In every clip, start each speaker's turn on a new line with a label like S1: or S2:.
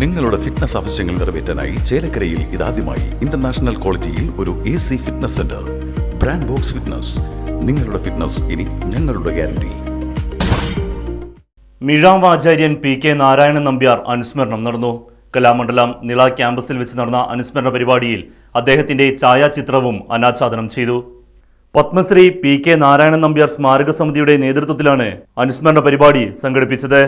S1: നിങ്ങളുടെ ഫിറ്റ്നസ് ആവശ്യങ്ങൾ നിറവേറ്റാനായി ചേലക്കരയിൽ ഇതാദ്യമായി ഇന്റർനാഷണൽ ക്വാളിറ്റിയിൽ ഒരു A C fitness centre brand box fitness നിങ്ങളുടെ ഫിറ്റ്നസ് ഇനി ഞങ്ങളുടെ ഗ്യാരണ്ടി
S2: മിഴാവാചാര്യൻ പി കെ നാരായണൻ നമ്പ്യാർ അനുസ്മരണം നടന്നു. കലാമണ്ഡലം നിള ക്യാമ്പസിൽ വെച്ച് നടന്ന അനുസ്മരണ പരിപാടിയിൽ അദ്ദേഹത്തിന്റെ ഛായാചിത്രവും അനാച്ഛാദനം ചെയ്തു. പത്മശ്രീ പി കെ നാരായണൻ നമ്പ്യാർ സ്മാരക സമിതിയുടെ നേതൃത്വത്തിലാണ് അനുസ്മരണ പരിപാടി സംഘടിപ്പിച്ചത്.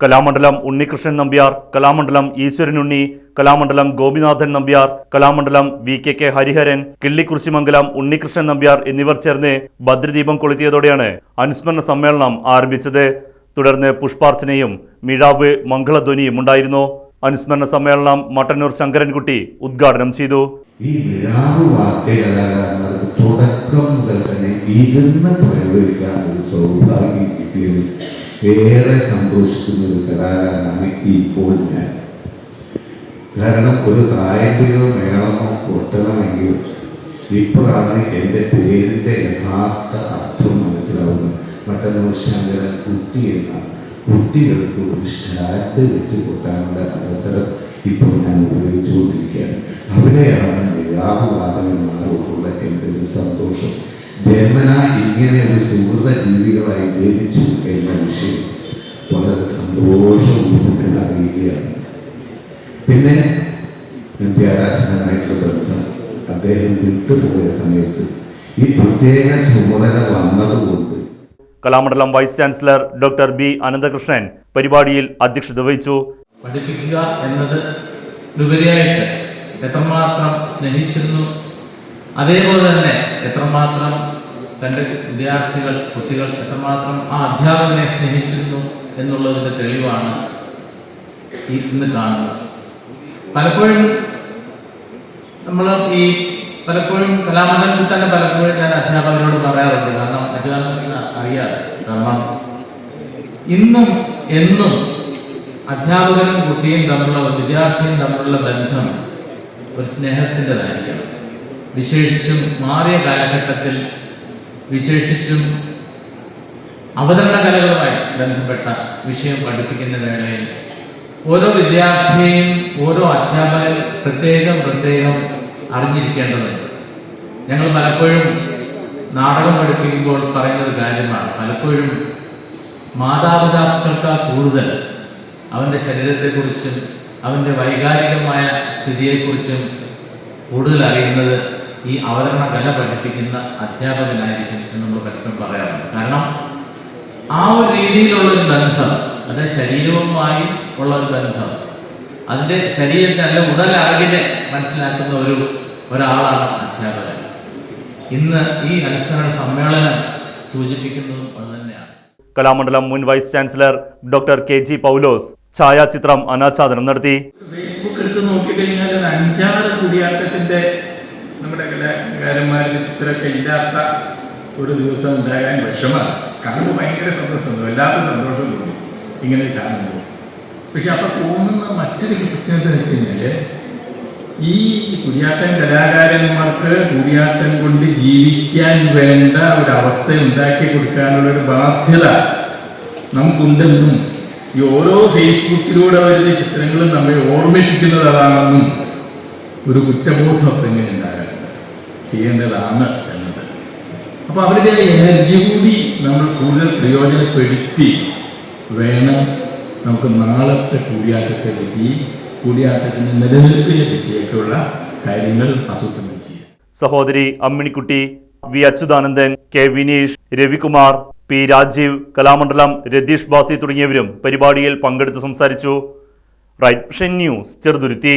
S2: Kalamandalam Unnikrishnan Nambiar Kalamandalam Eswaran Unni Kalamandalam Gopinathan Nambiar Kalamandalam V K K Hariharan Killikkurussimangalam Unnikrishnan Nambiar എന്നിവർ ചേർന്ന് ഭദ്രദീപം കൊളുത്തിയതോടെയാണ് അനുസ്മരണ സമ്മേളനം ആരംഭിച്ചത്. തുടർന്ന് പുഷ്പാർച്ചനയും മിഴാവ് മംഗളധ്വനിയും ഉണ്ടായിരുന്നു. അനുസ്മരണ സമ്മേളനം മട്ടന്നൂർ ശങ്കരൻകുട്ടി ഉദ്ഘാടനം ചെയ്തു.
S3: ഈ തുടക്കം മുതൽ തന്നെ സൗഭാഗ്യം കിട്ടിയതിൽ ഏറെ സന്തോഷിക്കുന്ന ഒരു കലാകാരനാണ് ഇപ്പോൾ ഞാൻ. കാരണം ഒരു തായമ്പയോ മേളമോ കൊട്ടണമെങ്കിൽ ഇപ്പോഴാണ് എന്റെ പേരിന്റെ യഥാർത്ഥ അർത്ഥം മനസ്സിലാവുന്നത്. മട്ടന്നൂർ ശങ്കരൻ കുട്ടി എന്നാണ്. കുട്ടികൾക്ക് ഒരു സ്റ്റാൻഡ് വെച്ച് കൊട്ടാനുള്ള അവസരം ഇപ്പോൾ ഞാൻ ഉപയോഗിച്ചുകൊണ്ടിരിക്കുകയാണ്. അവിടെയാണ് വിഴാപവാദകന്മാരോടുള്ള ജന്മന ഇങ്ങനെ ഒരു സുഹൃത ജീവികളായി ജനിച്ചു എന്ന വിഷയം വളരെ സന്തോഷവും അറിയുകയാണ് പിന്നെ വിദ്യാരാശനമായിട്ടുള്ള ബന്ധം അദ്ദേഹം വിട്ടുപോയ സമയത്ത് ഈ പ്രത്യേക ചുമതല വന്നതുകൊണ്ട്
S2: Kalamandalam vice chancellor doctor B Ananthakrishnan പരിപാടിയിൽ അധ്യക്ഷത വഹിച്ചു.
S4: പഠിപ്പിക്കുക എന്നത് ഉപരിയായിട്ട് എത്രമാത്രം സ്നേഹിച്ചിരുന്നു അതേപോലെ തന്നെ എത്രമാത്രം തന്റെ വിദ്യാർത്ഥികൾ കുട്ടികൾ എത്രമാത്രം ആ അധ്യാപകനെ സ്നേഹിച്ചിരുന്നു എന്നുള്ളതിന്റെ തെളിവാണ് ഇന്ന് കാണുന്നത്. പലപ്പോഴും നമ്മൾ ഈ പലപ്പോഴും കലാമണ്ഡലത്തിൽ തന്നെ പലപ്പോഴും ഞാൻ അധ്യാപകരോട് പറയാറുണ്ട്. കാരണം അധ്യാപകർ അറിയാതെ. കാരണം ഇന്നും എന്നും അധ്യാപകനും കുട്ടിയും തമ്മിലുള്ള വിദ്യാർത്ഥിയും തമ്മിലുള്ള ബന്ധം ഒരു സ്നേഹത്തിന്റെതായിരിക്കണം. വിശേഷിച്ചും മാറിയ കാലഘട്ടത്തിൽ വിശേഷിച്ചും അവതരണ കലകളുമായി ബന്ധപ്പെട്ട വിഷയം പഠിപ്പിക്കുന്ന വേളയിൽ ഓരോ വിദ്യാർത്ഥിയെയും ഓരോ അധ്യാപകൻ പ്രത്യേകം പ്രത്യേകം അറിഞ്ഞിരിക്കേണ്ടതുണ്ട്. ഞങ്ങൾ പലപ്പോഴും നാടകം പഠിപ്പിക്കുമ്പോൾ പറയുന്ന ഒരു കാര്യമാണ്. പലപ്പോഴും മാതാപിതാക്കൾക്ക് കൂടുതൽ അവന്റെ ശരീരത്തെക്കുറിച്ചും അവന്റെ വൈകാരികമായ സ്ഥിതിയെക്കുറിച്ചും കൂടുതൽ അറിയുന്നത് ഈ അവതരണ കല പഠിപ്പിക്കുന്ന അധ്യാപകനായിരിക്കും എന്ന് നമ്മൾ പലപ്പോഴും പറയാറുണ്ട്. കാരണം ആ ഒരു രീതിയിലുള്ള ഒരു ബന്ധം അത് ശരീരവുമായി ഉള്ള ഒരു ബന്ധം അതിന്റെ ശരീരത്തിന് അല്ല ഉടലറിവിനെ മനസ്സിലാക്കുന്ന ഒരു ഒരാളാണ് അധ്യാപകൻ. ഇന്ന് ഈ അനുസ്മരണ സമ്മേളനം സൂചിപ്പിക്കുന്നതും അത്
S2: കലാമണ്ഡലം മുൻ vice chancellor doctor K G Paulose ഛായാചിത്രം അനാച്ഛാദനം നടത്തി.
S5: ഫേസ്ബുക്ക് എടുത്ത് നോക്കിക്കഴിഞ്ഞാൽ അഞ്ചാറ് കുടിയാട്ടത്തിന്റെ കലാകാരന്മാരുടെ ചിത്രമൊക്കെ ഇല്ലാത്ത ഒരു ദിവസം ഉണ്ടാകാൻ വിഷമമാണ് കാണുമ്പോൾ ഭയങ്കര സന്തോഷം വല്ലാത്ത സന്തോഷം തോന്നും. ഇങ്ങനെ കാണുമ്പോൾ. പക്ഷെ അപ്പം തോന്നുന്ന മറ്റൊരു പ്രശ്നം എന്താ വെച്ച് കഴിഞ്ഞാൽ ഈ കുടിയാട്ടൻ കലാകാരന്മാർക്ക് കുടിയാട്ടം കൊണ്ട് ജീവിക്കാൻ വേണ്ട ഒരു അവസ്ഥ ഉണ്ടാക്കി കൊടുക്കാനുള്ള ഒരു ബാധ്യത നമുക്കുണ്ടെന്നും ഈ ഓരോ ഫേസ്ബുക്കിലൂടെ വരുന്ന ചിത്രങ്ങളും നമ്മെ ഓർമ്മിപ്പിക്കുന്നത് അതാണെന്നും ഒരു കുറ്റബോധം അപ്പം ഉണ്ടാകാൻ ചെയ്യേണ്ടതാണ് എന്നത്. അപ്പോൾ അവരുടെ എനർജി കൂടി നമ്മൾ കൂടുതൽ പ്രയോജനപ്പെടുത്തി വേണം നമുക്ക് നാളത്തെ കൂടിയാട്ടത്തെ പറ്റി കൂടിയാട്ടത്തിന് നിലനിൽപ്പിനെ പറ്റിയൊക്കെയുള്ള കാര്യങ്ങൾ ആസൂത്രണം ചെയ്യാം
S2: സഹോദരി Amminikutty V Achuthanandan K Vineesh Ravikumar P Rajeev Kalamandalam Ratheesh Basi തുടങ്ങിയവരും പരിപാടിയിൽ പങ്കെടുത്ത് സംസാരിച്ചു. Right news Cheruthuruthy.